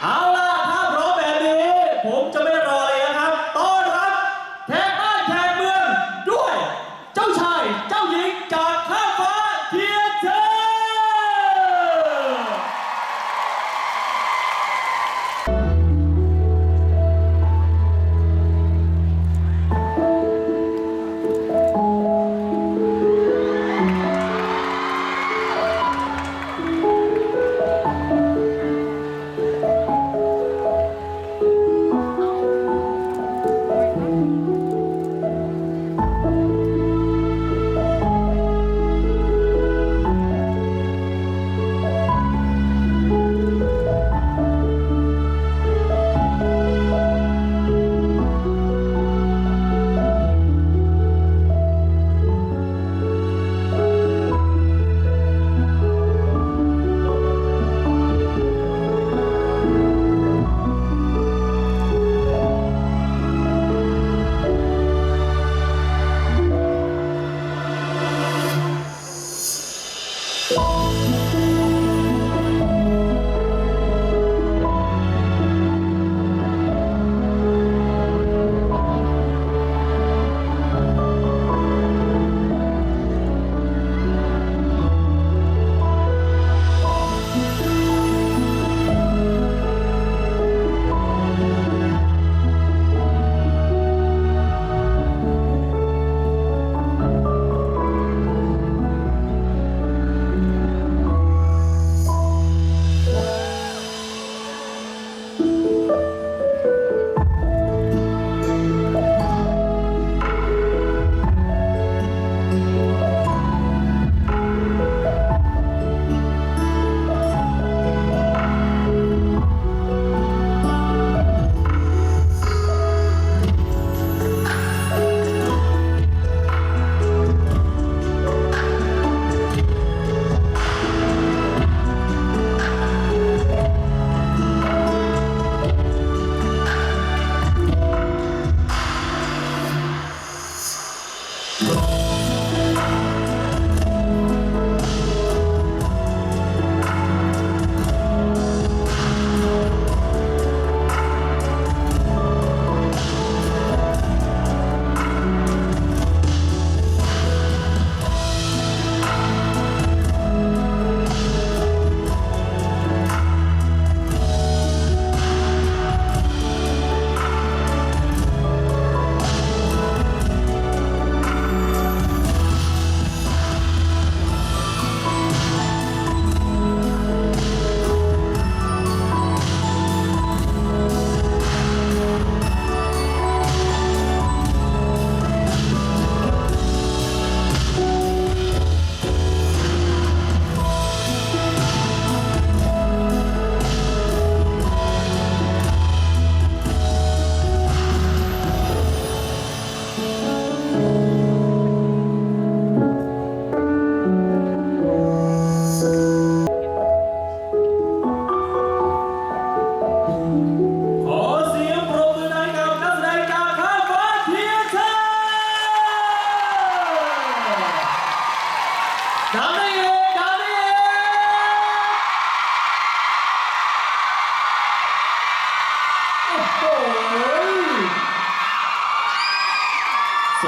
เ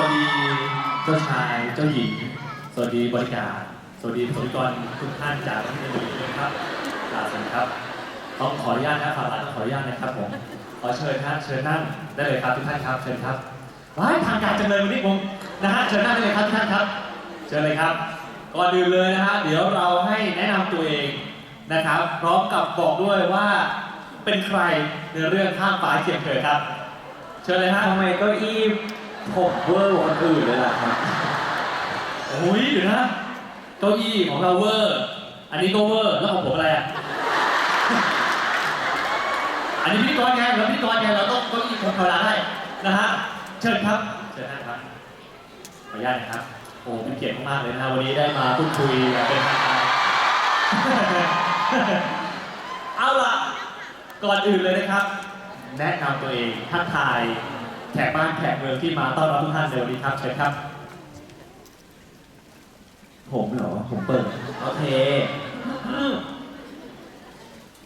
วัสดีเจ้าชายเจ้าหญิง สวัสดีบริการสวัสดีประสบนิกรทุกท่านจากทั้งเมืองเลยครับลาสวัสดีครับต้องขออนุญาตนะครับร้านต้องขออนุญาตนะครับผมขอเชิญครับเชิญนั่งได้เลยครับทุกท่านครับเชิญครับว้ายทางการจังเลยวันนี้ผมนะฮะเชิญนั่งได้เลยครับทุกท่านครับ เชิญเลยครับ ก่อนอื่นเลยนะฮะเดี๋ยวเราให้แนะนำตัวเองนะครับ พร้อมกับบอกด้วยว่าเป็นใครในเรื่องข้ามฟ้าเคียงเธอครับ เชิญเลยฮะทำไมเก้าอี้ ผมเวอร์กว่าคนอื่นเลยล่ะครับโอ้ยเดี๋ยวนะเก้าอี้ของเราเวอร์ อันนี้ก็เวอร์ แล้วของผมอะไรอะ อันนี้พิธีกรไงแล้วพิธีกรไงเราต้องเก้าอี้คงธรรมดาได้นะฮะ เชิญครับ เชิญนะครับ ขออนุญาตนะครับ โอ้เป็นเกียรติมากๆเลยนะฮะวันนี้ได้มาพูดคุยอย่างเป็นทางการ เอาล่ะ ก่อนอื่นเลยนะครับ แนะนำตัวเองทักทาย แขกบ้านแขกเมืองที่มาต้อนรับทุกท่านในวันนี้ครับเชิญครับ ผมเหรอ ผมเปิด โอเค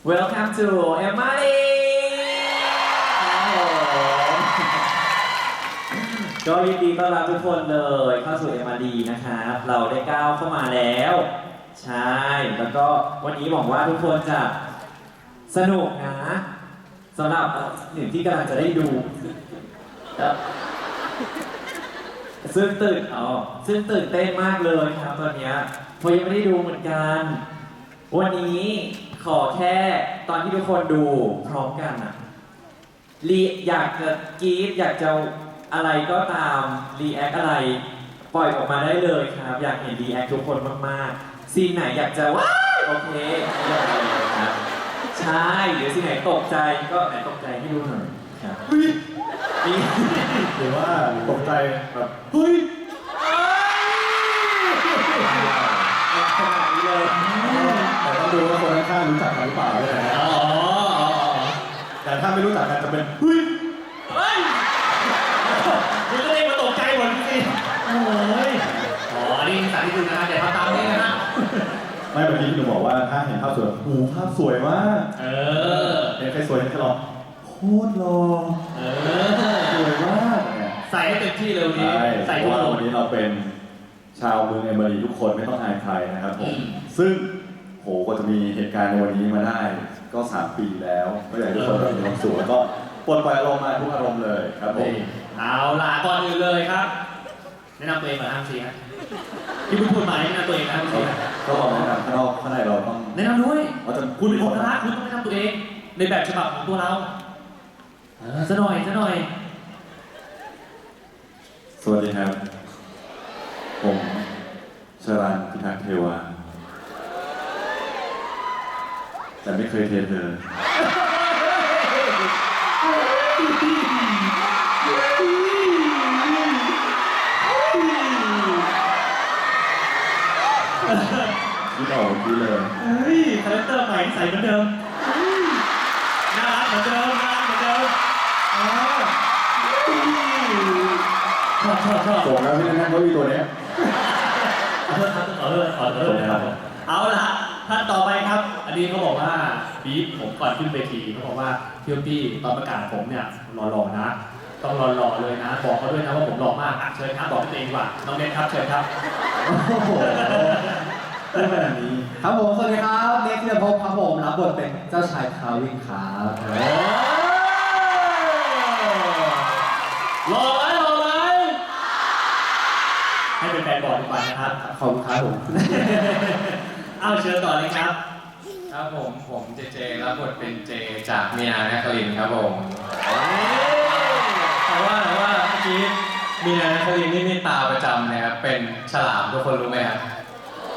Welcome to Emily ก็ยินดีต้อนรับทุกคนเลยเข้าสู่ MRD นะครับเราได้ก้าวเข้ามาแล้ว ใช่ แล้วก็วันนี้หวังว่าทุกคนจะสนุกนะสำหรับหนึ่งที่กำลังจะได้ดู ครับซึ่งตื่นอ๋อซึ่งตื่นเต้นมากเลยครับตอนเนี้ยเพราะยังไม่ได้ดูเหมือนกัน วันนี้ขอแค่ตอนที่ทุกคนดูพร้อมกันอะรีอยากจะกรีดอยากจะอะไรก็ตามรีแอคอะไร ปล่อยออกมาได้เลยครับ อยากเห็นรีแอคทุกคนมากๆซีนไหนอยากจะว้าวโอเคเลือกเลยครับใช่หรือซีนไหนตกใจก็ไหนตกใจให้ดูหน่อยครับ นี่หรือว่าตกใจแบบเฮ้ยขนาดนี้เลย แต่ต้องดูว่าคนข้างๆรู้จักกันหรือเปล่าด้วยนะอ๋ออ๋ออ๋อแต่ถ้าไม่รู้จักกันจะเป็นเฮ้ยเฮ้ยคุณก็เลยมาตกใจหมดสิโอ้ยอ๋ออันนี้สาธิตดูนะครับอย่าทำตามนี้นะฮะไม่เมื่อกี้พี่หนูบอกว่าถ้าเห็นภาพสวยหูภาพสวยมากเออเห็นใครสวยเห็นใครหล่อโคตรหล่อเอสอ วยมากเนี่ยใส่ให้เต็มที่เลยวันนี้ใช่ใส่เพทุกราะว่าคนวันนี้เราเป็นชาวเมืองเอเมอรีทุกคนไม่ต้องอายใครนะครับผมอืมซึ่งโหกว่าจะมีเหตุการณ์ในวันนี้มาได้ก็ 3 ปีแล้วก็อยากให้ทุกคนมีความสุขแล้วก็ปลดปล่อยอารมณ์มาทุกอารมณ์เลยครับผมนี่เอาล่ะก่อนอื่นเลยครับ แนะนำตัวเองก่อนนะครับซีฮะที่คุณพูดมาแนะนำตัวเองนะครับซีฮะก็ลองแนะนำข้างนอกข้างในเราต้องแนะนำด้วย เราจะคุณเป็นคนรักคุณต้องแนะนำตัวเอง ในแบบฉบับของตัวเราเออซะหน่อยซะหน่อย สวัสดีครับ ผมชรันพิทักษ์เทวา แต่ไม่เคยเทเธอ ที่ต่อกี้เลย เฮ้ยคาแรคเตอร์ใหม่ใส่เหมือนเดิม โกงแล้วที่นั่งเก้าอี้ตัวเนี้ยขอโทษครับขอโทษขอโทษนะครับเอาละท่านต่อไปครับ อันนี้เขาบอกว่าบีบผมก่อนขึ้นเวทีเขาบอกว่าพี่อ๊อปปี้ตอนประกาศผมเนี่ยหล่อๆนะ ต้องหล่อๆเลยนะ บอกเขาด้วยนะว่าผมหล่อมากอะเชิญครับบอกพี่ตัวเองดีกว่าน้องเนทครับเชิญครับโอ้โหพูดขนาดนี้ครับผมสวัสดีครับเนทธีรภพครับผมรับบทเป็นเจ้าชายคาวินครับรอไหมรอไหมให้เป็น แฟนบอกดีกว่านะครับ ขอบคุณครับผม เอาเชิญต่อเลยครับ ครับผมผมเจเจรับบทเป็นเจจากมีนาแนคลินครับผมแต่ว่าแต่ว่าเมื่อกี้มีนาแนคลินนี่มีตาประจำนะครับ เป็นฉลามทุกคนรู้ไหมครับ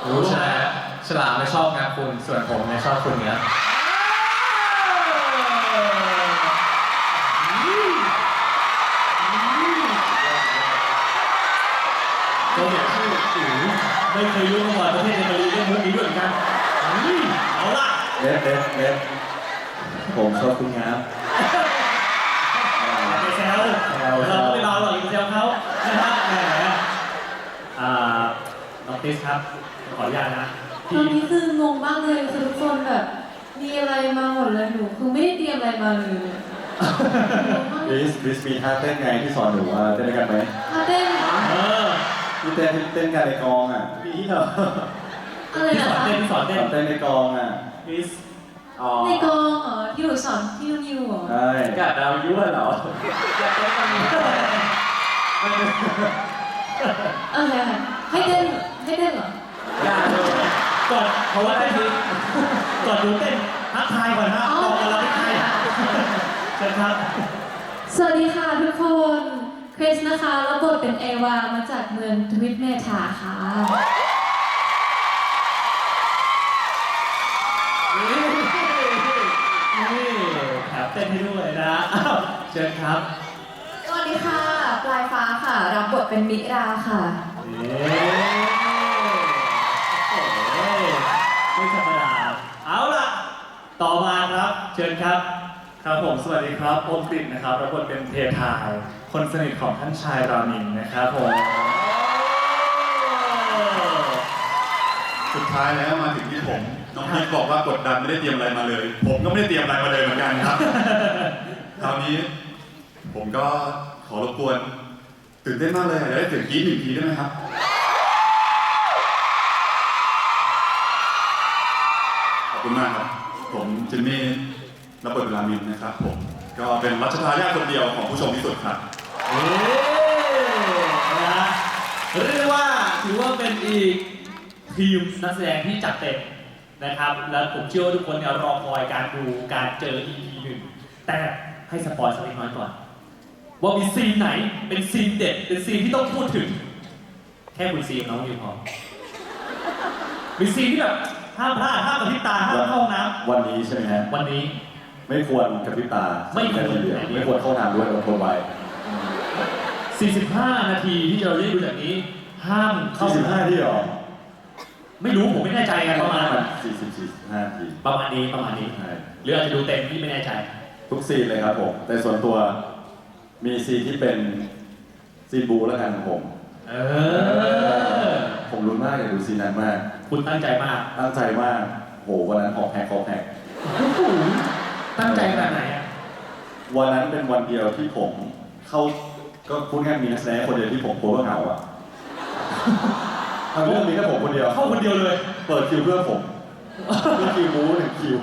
รู้ใช่ไหมครับฉลามไม่ชอบงับคุณส่วนผมเนี่ยชอบคุณเนี้ย ไม่เคยรู้มาก่อนประเทศในมาลีเรื่องมุกนี้ด้วยเหมือนกันอุ้ยเอาล่ะเล็บเล็บเล็บผมชอบคุณงับอย่าไปแซวเราไม่เบาหรอกอย่าไปแซวเขานะครับแหมอ่าน้องติสครับขออนุญาตนะตอนนี้คืองงมากเลยคือทุกคนแบบมีอะไรมาหมดเลยหนูคือไม่ได้เตรียมอะไรมาเลยงงมากบิสบิสมีท่าเต้นไงที่สอนหนูอะเต้นด้วยกันไหมถ้าเต้นเออ ที่เต้นที่เต้นกันในกองอะมีเหรออะไรที่สนะอนคะเต้นที่สอนเต้เต้นนเต้นในกองอะติสอ๋อในกองเหรอที่หนูสอนที่นิวเหรอใช่กาดดาวยั่วเหรออยากได้ตอนนี้อะไรคะให้เต้นให้เต้นเหรออยากเลยก่อนเพราะว่าเต้นนี้ก่อนดูเต้นทักทายก่อนฮะบอกกับเราทักทายเชิญครับ สวัสดีค่ะทุกคน คริสนะคะรับบทเป็นเอวามาจากเมืองทวิตเมทาค่ะนี่นี่แถมเต้นให้ด้วยนะอ้าวเชิญครับสวัสดีค่ะ ปลายฟ้าค่ะ รับบทเป็นมิราค่ะเย้โอ้โหไม่ธรรมดาเอาล่ะ ต่อมาครับ เชิญครับ ครับผม สวัสดีครับโอมกฤษนะครับรับบทเป็นเททาย คนสนิทของท่านชายรามินนะครับผมสสุดท้ายแล้วมาถึงที่ผมน้องพีคบอกว่ากดดันไม่ได้เตรียมอะไรมาเลย ผมก็ไม่ได้เตรียมอะไรมาเลยเหมือนกันครับ คราวนี้ ผมก็ขอรบกวนตื่นเต้นมากเลยอยากได้เสียงกรี๊ดหนึ่งทีได้ไหมครับขอบคุณมากครับ ผมจิมมี่รับบทเป็นรามินนะครับ ผม ก็เป็นรัชทายาทคนเดียวของผู้ชมที่สุดครับ เอ๊นะฮะเรียกว่าถือว่าเป็นอีกทีมนักแสดงที่จัดเต็มนะครับ แล้วผมเชื่อว่าทุกคนเนี่ยรอคอยการดูการเจอ EP หนึ่งแต่ให้สปอยสักเล็กน้อยก่อน ว่ามีซีนไหนเป็นซีนเด็ด เป็นซีนที่ต้องพูดถึง แค่คุณซีนน้องยูพอมีซีนที่แบบห้ามพลาดห้ามกระพริบตาห้ามเข้าห้องน้วันนี้ใช่ไหมฮะำวันนี้ ไม่ควรกระพริบตาไม่ควรนาทีเดียวไม่ควรเข้าน้ำด้วยอดทนไว้ 45 นาทีที่เราได้ดูจากนี้ ห้ามเข้า 45ที่หรอไม่รู้ผมไม่แน่ใจไงประมาณ40 45ทีประมาณนี้ประมาณนี้ ใช่หรืออาจจะดูเต็มที่ไม่แน่ใจ ทุกซีนเลยครับผม แต่ส่วนตัวมีซีนที่เป็นซีนบูแล้วกันของผม เออ ผมรุ้นมากอยากดูซีนนั้นมาก คุณตั้งใจมาก ตั้งใจมาก โหวันนั้นหอบแฮกหอบแฮกโอ้โหตั้งใจขนาดไหนอะวันนั้นเป็นวันเดียวที่ผมเข้า ก็พูดง่ายๆมีนักแสดงคนเดียวที่ผมโพสว่าเหงาอะทั้งเรื่องมีแค่ผมคนเดียว เข้าคนเดียวเลยเปิดคิวเพื่อผมเพื่อคิวบูหนึ่งคิว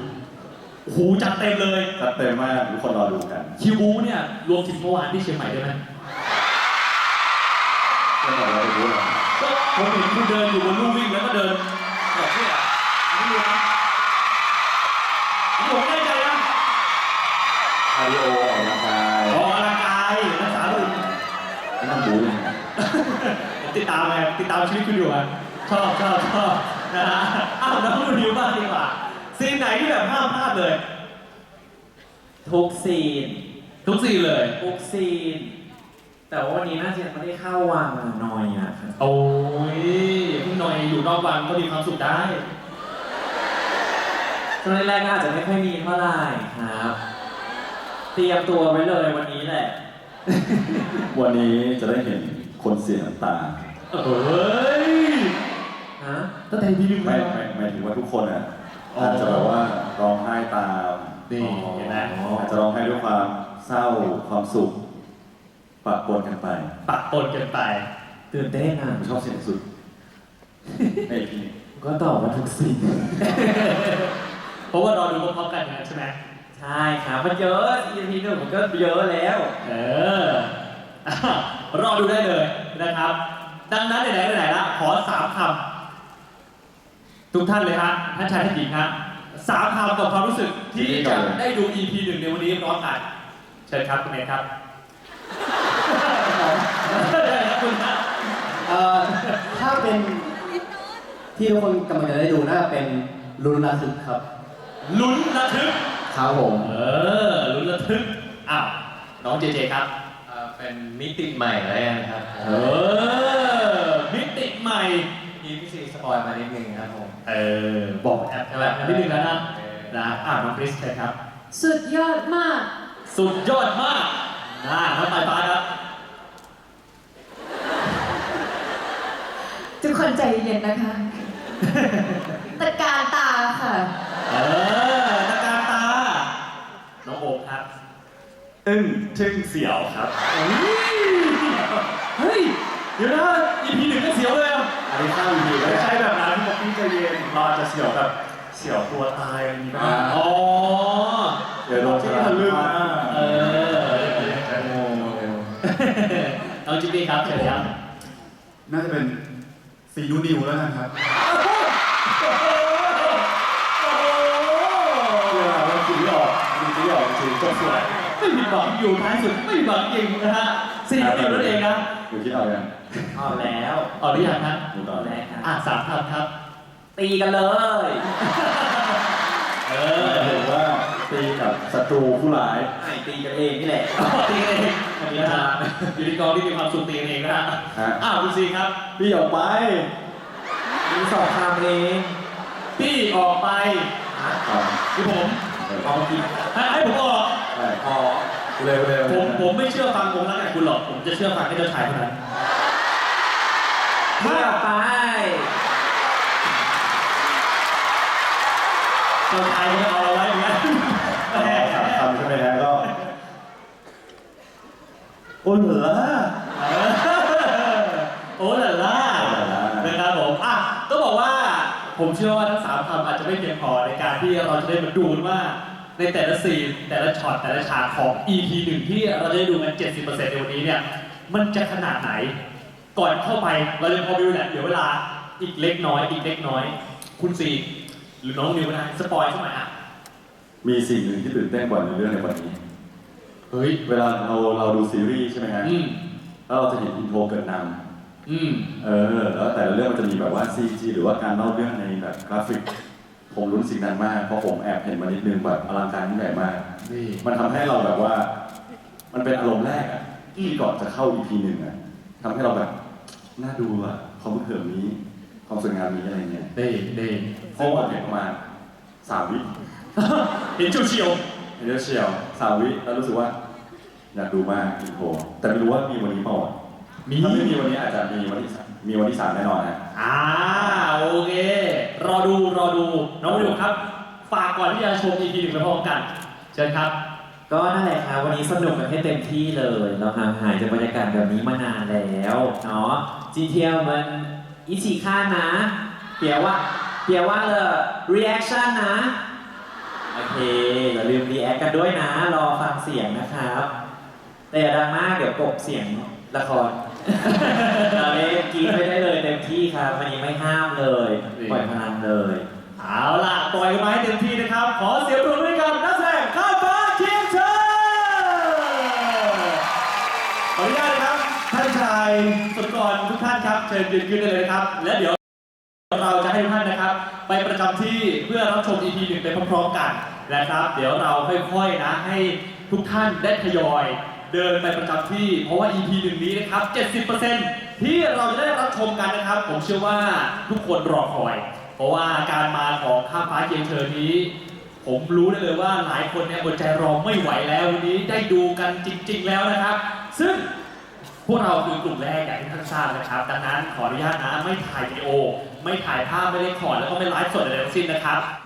โอ้โหจัดเต็มเลย จัดเต็มมากทุกคนรอดูกันคิวบูเนี่ยรวมถึงเมื่อวานที่เชียงใหม่ด้วยไหมก็รอเราไปดูหรอก็ผมเห็นคุณเดินอยู่บนลู่วิ่งแล้วก็เดินแบบนี้ ติดตามไงติดตามชีวิตคุณอยู่อะชอบชอบชอบนะฮะอ้าวน้องดูดิวบ้างดีกว่าซีนไหนที่แบบห้ามพลาดเลย ทุกซีน ทุกซีนเลย ทุกซีน แต่ว่าวันนี้น่าจะยังไม่ได้เข้าวังอะนอยอะครับโอ้ยพี่หน่อยอยู่นอกวังก็มีความสุขได้ ช่วงแรกๆก็อาจจะไม่ค่อยมีเท่าไหร่ครับ เตรียมตัวไว้เลยวันนี้แหละ วันนี้จะได้เห็นคนเสียน้ำตา เฮ้ยฮะตั้งแต่ทีนึงเลไม่ยไม่หมายถึงว่าทุกคนอะอ๋อออาจจะแบบว่าร้องไห้ตามนี่เห็นไหมอาจจะร้องไห้ด้วยความเศร้าความสุขปะปนกันไปปักปนกันไปตื่นเต้นอะผมชอบเสียงสุดในพี่ก็ตอบว่าทุกซีนเพราะว่ารอดูพร้อมๆกันนะใช่ไหมใช่ครับมันเยอะ EP หนึ่งมันก็เยอะแล้ว เอออะรอดูได้เลยนะครับ ดังนั้นไหนๆไหนๆละขอสามคำทุกท่านเลยฮะท่านชายท่านหญิงฮะสามคำกับความรู้สึกที่จะได้ดู EP หนึ่งในวันนี้พร้อมกันเชิญครับคุณเมย์ครับคุณฮะเอ่อถ้าเป็นที่ทุกคนกำลังจะได้ดูน่าจะเป็นลุ้นระทึกครับ ลุ้นระทึกครับผม เออลุ้นระทึกอ้าวน้องเจเจครับเอ่อเป็นมิติใหม่แล้วกันครับ เออมิ ติใหม่มีพี่ซีสปอยมานิดนึงครับผม เออบอกแอบแอบนิดนึงแล้วนะนะอ่าน้องคริสเชิญครับ สุดยอดมาก สุดยอดมากนะน้องปลายฟ้าครับทุกคนใจเย็นนะคะ ตะการตาค่ะ เออตะการตา น้องโอมครับ อึ้งทึ่งเสียวครับ เฮ้ยเฮ้ยเดี๋ยวนะ EP หนึ่งก็เสียวเลย อะอันนี้ข้ามดีไม่ใช่แบบนั้นบอกพี่ใจเย็นเราอาจจะเสียวแบบเสียวตัวตายอะไรอย่างนี้บ้างอ๋อเดี๋ยวโดนที่ฉลาทะมลึ่งฟานะดเออน้องจิ๊บบี้ครับเชิญครับน่าจะเป็นซีนูนิวแล้วกันครับเวลาเราคิดไม่ออกมันคิดไม่ออกจริงๆจบสวย ไม่มีหวังอยู่ท้ายสุดไม่มีหวังจริงนะฮะสี่เดียวนั่นเองนะอยู่คิดเอายังเอาแล้วเอาหรือยังฮะดูต่อแรกครับอะสามคำครับ ตีกันเลย เอหมายอถึงว่าตีกับศัตรูผู้ร้ายไอ้ตีกันเองนี่แหละตีกันเองนะฮะอยู่ในกองที่มีความสุขตีกันเองนะฮะฮะอ้าวคุณซีครับพี่ออกไปมีสองคำเองพี่ออกไปครับคือผมเอามากินให้ให้ผมออก ใช่อ๋อเร็วเร็วผมผมไม่เชื่อฟังวงแล้วแต่คุณหรอก ผมจะเชื่อฟังแค่เจ้าชายเท่านั้นเพื่อไปถเจ้าชายก็เอาไว้เหมือนกันเอาสามคำใช่ไหมฮะก็โอ้เหรอโอ้ล่ะล่ะโอ้ล่ะล่ะนะครับผมอะต้องบอกว่าผมเชื่อว่าทั้งสามคำอาจจะไม่เพียงพอในการที่เราจะได้มาดูว่า ในแต่ละซีนแต่ละช็อตแต่ละฉากของ EP หนึ่งที่เราได้ดูกัน 70%ในวันนี้เนี่ย มันจะขนาดไหน ก่อนเข้าไปเราจะพอวิวแหละเดี๋ยวเวลาอีกเล็กน้อย อีกเล็กน้อย คุณซีหรือน้องนิวก็ได้สปอยสักหน่อยอะมีสิ่งหนึ่งที่ตื่นเต้นกว่าในเรื่องในวันนี้ เฮ้ย เวลาเราเราดูซีรีส์ใช่ไหมฮะอืมแล้วเราจะเห็นอินโทรเกิดนอืมำเออ แล้วแต่ละเรื่องมันจะมีแบบว่า CG หรือว่าการเล่าเรื่องในแบบกราฟิก ผมรุ้นสิ่งนั้นมากเพราะผมแอบเห็นมานิดนึงแบบอลังการยิ่งใหญ่มาก นี่มันทำให้เราแบบว่า มันเป็นอารมณ์แรกอะที่ก่อนจะเข้า EP หนึ่งอะทำให้เราแบบน่าดูอะความเพิ่มนี้ ความสวยงามนี้อะไรเงี้ยเด้เด้เพราะว่าเห็นประมาณสามวิเห็นเฉียวเห็นเชียวสามวิแล้วรู้สึกว่าอยากดูมากอินโทรแต่ไม่รู้ว่ามีวันนี้เปล่าๆมีถ้าไม่มีวันนี้อาจจะมีวันที่สามมีวันที่สามแน่นอนฮะ อ่าโอเค รอดูรอดูน้องนิวครับ ฝากก่อนที่จะชม EP หนึ่งไปพร้อมกัน เชิญครับ ก็นั่นแหละครับวันนี้สนุกกันให้เต็มที่เลย เราห่างหายจากบรรยากาศแบบนี้มานานแล้วเนาะจีเทียมันอิชิค่านะเปียว่าเปียว่าเลย reaction นะ โอเค อย่าลืม react กันด้วยนะ รอฟังเสียงนะครับ แต่อย่าดังมากเดี๋ยวกบเสียงละคร เราเล่นกรีดไม่ได้เลยเต็มที่ครับวันนี้ไม่ห้ามเลยปล่อยพนันเลย เอาล่ะปล่อยกันมาให้เต็มที่นะครับ ขอเสียงปรบมือให้กับนักแสดงข้ามฟ้าเคียงเชิญขออนุญาตนะครับ ท่านชายสุดกรทุกท่านครับ เชิญยืนขึ้นได้เลยนะครับ และเดี๋ยวเราจะให้ทุกท่านนะครับ ไปประจำที่เพื่อรับชม EP หนึ่งไปพร้อมๆกันนะครับ เดี๋ยวเราค่อยๆนะให้ทุกท่านได้ทยอย เดินไปประจำที่ เพราะว่า EP หนึ่งนี้นะครับ 70%ที่เราจะได้รับชมกันนะครับ ผมเชื่อว่าทุกคนรอคอย เพราะว่าการมาของข้ามฟ้าเคียงเชิญนี้ ผมรู้ได้เลยว่าหลายคนเนี่ยอดใจรอไม่ไหวแล้ววันนี้ได้ดูกันจริง ๆ แล้วนะครับ ซึ่งพวกเราคือกลุ่มแรกอย่างที่ท่านทราบนะครับ ดังนั้นขออนุญาตนะไม่ถ่ายวิดีโอ ไม่ถ่ายภาพไม่เล่นคอร์ดแล้วก็ไม่ไลฟ์สดอะไรทั้งสิ้นนะครับ